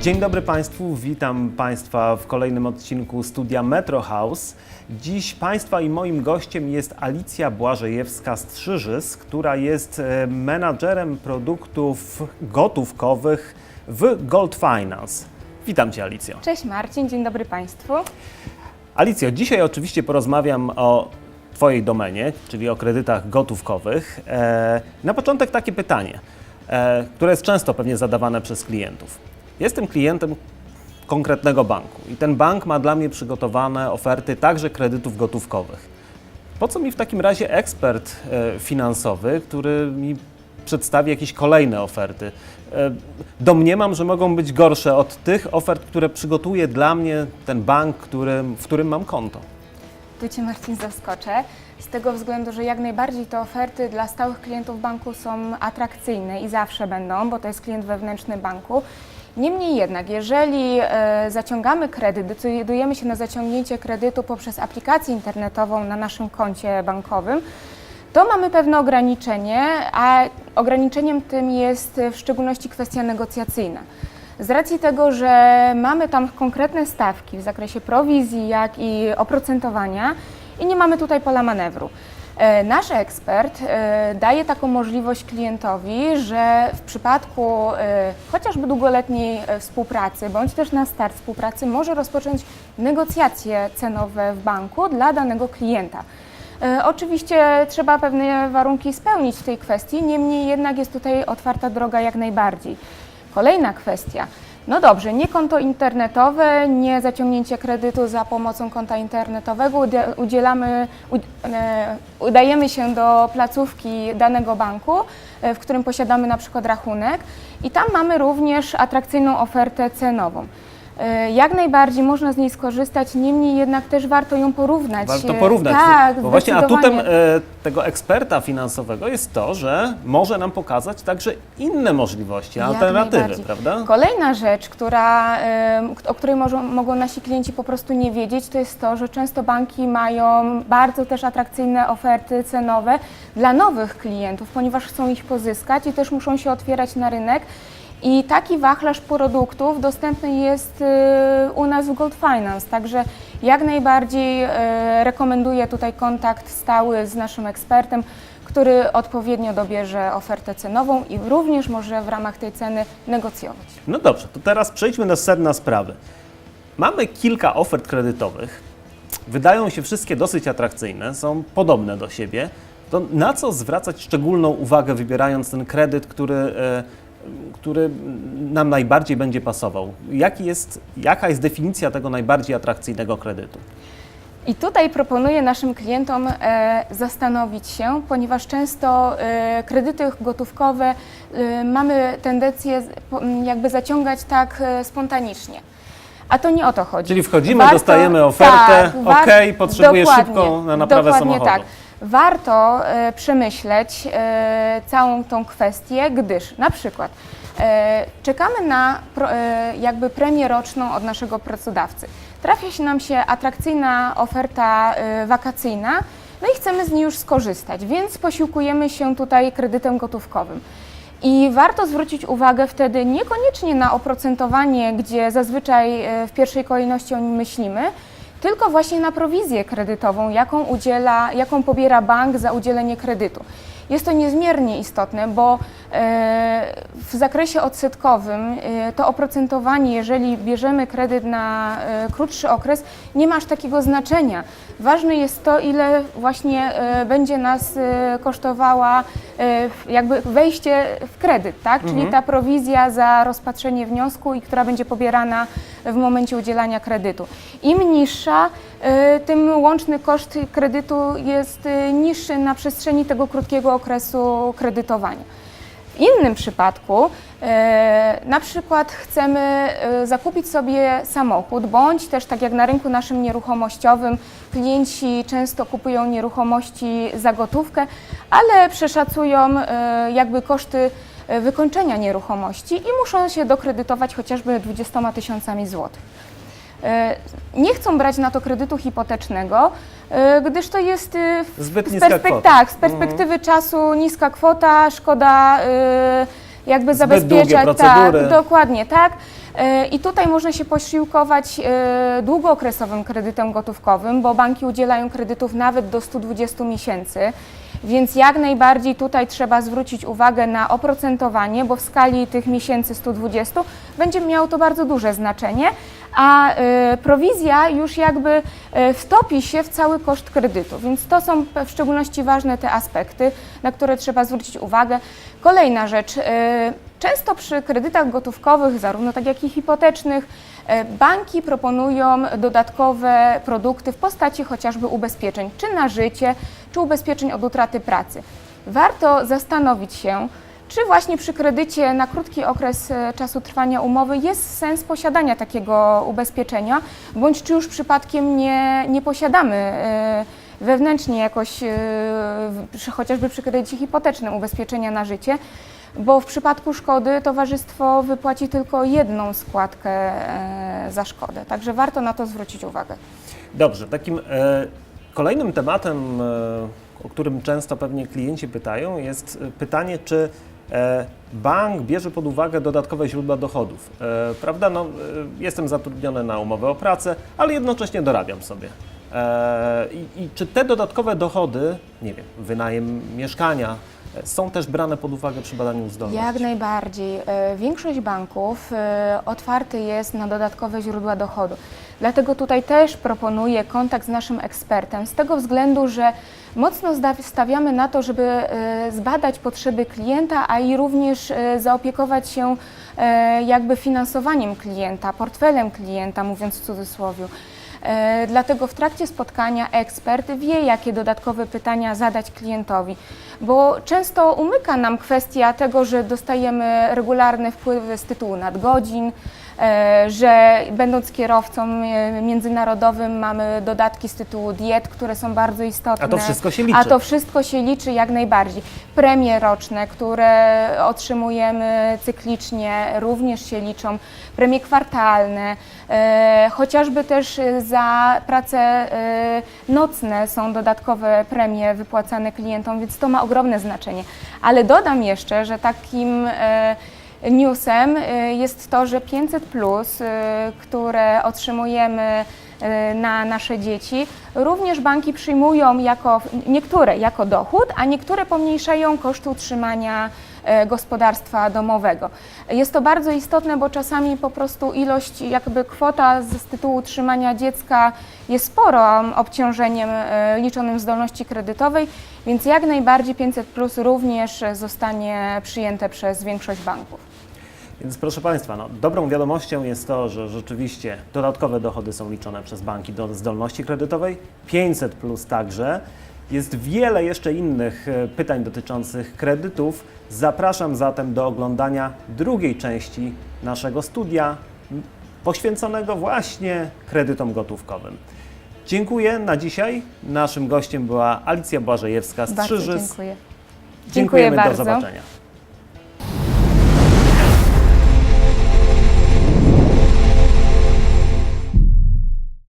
Dzień dobry Państwu, witam Państwa w kolejnym odcinku studia Metro House. Dziś Państwa i moim gościem jest Alicja Błażejewska-Strzyżys, która jest e, menadżerem produktów gotówkowych w Gold Finance. Witam Cię Alicjo. Cześć Marcin, dzień dobry Państwu. Alicjo, dzisiaj oczywiście porozmawiam o Twojej domenie, czyli o kredytach gotówkowych. E, na początek takie pytanie, e, które jest często pewnie zadawane przez klientów. Jestem klientem konkretnego banku i ten bank ma dla mnie przygotowane oferty także kredytów gotówkowych. Po co mi w takim razie ekspert e, finansowy, który mi przedstawi jakieś kolejne oferty? E, Domniemam, że mogą być gorsze od tych ofert, które przygotuje dla mnie ten bank, który, w którym mam konto. Tu Cię Marcin zaskoczę, z tego względu, że jak najbardziej te oferty dla stałych klientów banku są atrakcyjne i zawsze będą, bo to jest klient wewnętrzny banku. Niemniej jednak, jeżeli e, zaciągamy kredyt, decydujemy się na zaciągnięcie kredytu poprzez aplikację internetową na naszym koncie bankowym, to mamy pewne ograniczenie, a ograniczeniem tym jest w szczególności kwestia negocjacyjna. Z racji tego, że mamy tam konkretne stawki w zakresie prowizji, jak i oprocentowania i nie mamy tutaj pola manewru. E, Nasz ekspert e, daje taką możliwość klientowi, że w przypadku e, chociażby długoletniej współpracy, bądź też na start współpracy, może rozpocząć negocjacje cenowe w banku dla danego klienta. Oczywiście trzeba pewne warunki spełnić w tej kwestii, niemniej jednak jest tutaj otwarta droga jak najbardziej. Kolejna kwestia. No dobrze, nie konto internetowe, nie zaciągnięcie kredytu za pomocą konta internetowego. Udzielamy, e, udajemy się do placówki danego banku, e, w którym posiadamy na przykład rachunek i tam mamy również atrakcyjną ofertę cenową. E, Jak najbardziej można z niej skorzystać, niemniej jednak też warto ją porównać. Warto E, porównać. Tak, Bo właśnie atutem e, tego eksperta finansowego jest to, że może nam pokazać także inne możliwości, alternatywy, prawda? Kolejna rzecz, która, o której może, mogą nasi klienci po prostu nie wiedzieć, to jest to, że często banki mają bardzo też atrakcyjne oferty cenowe dla nowych klientów, ponieważ chcą ich pozyskać i też muszą się otwierać na rynek. I taki wachlarz produktów dostępny jest y, u nas w Gold Finance, także jak najbardziej y, rekomenduję tutaj kontakt stały z naszym ekspertem, który odpowiednio dobierze ofertę cenową i również może w ramach tej ceny negocjować. No dobrze, to teraz przejdźmy do sedna sprawy. Mamy kilka ofert kredytowych. Wydają się wszystkie dosyć atrakcyjne, są podobne do siebie. To na co zwracać szczególną uwagę, wybierając ten kredyt, który, e, który nam najbardziej będzie pasował? Jaki jest, jaka jest definicja tego najbardziej atrakcyjnego kredytu? I tutaj proponuję naszym klientom e, zastanowić się, ponieważ często e, kredyty gotówkowe e, mamy tendencję jakby zaciągać tak spontanicznie. A to nie o to chodzi. Czyli wchodzimy, dostajemy ofertę, tak, okej, potrzebuję szybko na naprawę dokładnie samochodu. tak. Warto e, przemyśleć e, całą tą kwestię, gdyż na przykład e, czekamy na jakby premię roczną od naszego pracodawcy. Trafia się nam się atrakcyjna oferta wakacyjna, no i chcemy z niej już skorzystać, więc posiłkujemy się tutaj kredytem gotówkowym. I warto zwrócić uwagę wtedy niekoniecznie na oprocentowanie, gdzie zazwyczaj w pierwszej kolejności o nim myślimy, tylko właśnie na prowizję kredytową, jaką, udziela, jaką pobiera bank za udzielenie kredytu. Jest to niezmiernie istotne, bo w zakresie odsetkowym e, to oprocentowanie, jeżeli bierzemy kredyt na e, krótszy okres, nie ma aż takiego znaczenia. Ważne jest to, ile właśnie e, będzie nas e, kosztowała e, jakby wejście w kredyt, tak? Czyli ta prowizja za rozpatrzenie wniosku i która będzie pobierana w momencie udzielania kredytu. Im niższa, e, tym łączny koszt kredytu jest e, niższy na przestrzeni tego krótkiego okresu kredytowania. Innym przypadku, e, na przykład chcemy e, zakupić sobie samochód, bądź też tak jak na rynku naszym nieruchomościowym, klienci często kupują nieruchomości za gotówkę, ale przeszacują e, jakby koszty wykończenia nieruchomości i muszą się dokredytować chociażby 20 tysiącami złotych. E, Nie chcą brać na to kredytu hipotecznego, e, gdyż to jest e, Zbyt z perspek-. Tak, z perspektywy czasu niska kwota, szkoda jakby Zbyt zabezpieczać. Tak, dokładnie tak. I tutaj można się posiłkować długookresowym kredytem gotówkowym, bo banki udzielają kredytów nawet do 120 miesięcy. Więc jak najbardziej tutaj trzeba zwrócić uwagę na oprocentowanie, bo w skali tych miesięcy 120 będzie miało to bardzo duże znaczenie, a e, prowizja już jakby e, wtopi się w cały koszt kredytu. Więc to są w szczególności ważne te aspekty, na które trzeba zwrócić uwagę. Kolejna rzecz. e, Często przy kredytach gotówkowych, zarówno tak jak i hipotecznych, banki proponują dodatkowe produkty w postaci chociażby ubezpieczeń, czy na życie, czy ubezpieczeń od utraty pracy. Warto zastanowić się, czy właśnie przy kredycie na krótki okres e, czasu trwania umowy jest sens posiadania takiego ubezpieczenia, bądź czy już przypadkiem nie, nie posiadamy e, wewnętrznie jakoś, e, chociażby przy kredycie hipotecznym ubezpieczenia na życie, bo w przypadku szkody towarzystwo wypłaci tylko jedną składkę e, za szkodę. Także warto na to zwrócić uwagę. Dobrze, takim e, kolejnym tematem, e, o którym często pewnie klienci pytają, jest pytanie, czy bank bierze pod uwagę dodatkowe źródła dochodów. Prawda, no, jestem zatrudniony na umowę o pracę, ale jednocześnie dorabiam sobie. I, I czy te dodatkowe dochody, nie wiem, wynajem mieszkania, są też brane pod uwagę przy badaniu zdolności? Jak najbardziej. E, Większość banków e, otwarty jest na dodatkowe źródła dochodu. Dlatego tutaj też proponuję kontakt z naszym ekspertem, z tego względu, że mocno stawiamy na to, żeby e, zbadać potrzeby klienta, a i również zaopiekować się jakby finansowaniem klienta, portfelem klienta, mówiąc w cudzysłowie. E, Dlatego w trakcie spotkania ekspert wie, jakie dodatkowe pytania zadać klientowi, bo często umyka nam kwestia tego, że dostajemy regularne wpływy z tytułu nadgodzin, że będąc kierowcą e, międzynarodowym mamy dodatki z tytułu diet, które są bardzo istotne. A to wszystko się liczy. A to wszystko się liczy jak najbardziej. Premie roczne, które otrzymujemy cyklicznie, również się liczą. Premie kwartalne, e, chociażby też e, za prace e, nocne są dodatkowe premie wypłacane klientom, więc to ma ogromne znaczenie. Ale dodam jeszcze, że takim e, newsem e, jest to, że 500, plus, e, które otrzymujemy e, na nasze dzieci, również banki przyjmują jako, niektóre jako dochód, a niektóre pomniejszają koszty utrzymania gospodarstwa domowego. Jest to bardzo istotne, bo czasami po prostu ilość, jakby kwota z, tytułu utrzymania dziecka jest sporym obciążeniem liczonym zdolności kredytowej, więc jak najbardziej 500 plus również zostanie przyjęte przez większość banków. Więc proszę Państwa, no, dobrą wiadomością jest to, że rzeczywiście dodatkowe dochody są liczone przez banki do zdolności kredytowej, 500 plus także. Jest wiele jeszcze innych e, pytań dotyczących kredytów. Zapraszam zatem do oglądania drugiej części naszego studia poświęconego właśnie kredytom gotówkowym. Dziękuję na dzisiaj. Naszym gościem była Alicja Błażejewska z Bardzo Strzyżys. dziękuję. Dziękujemy, Dziękuję do bardzo. zobaczenia.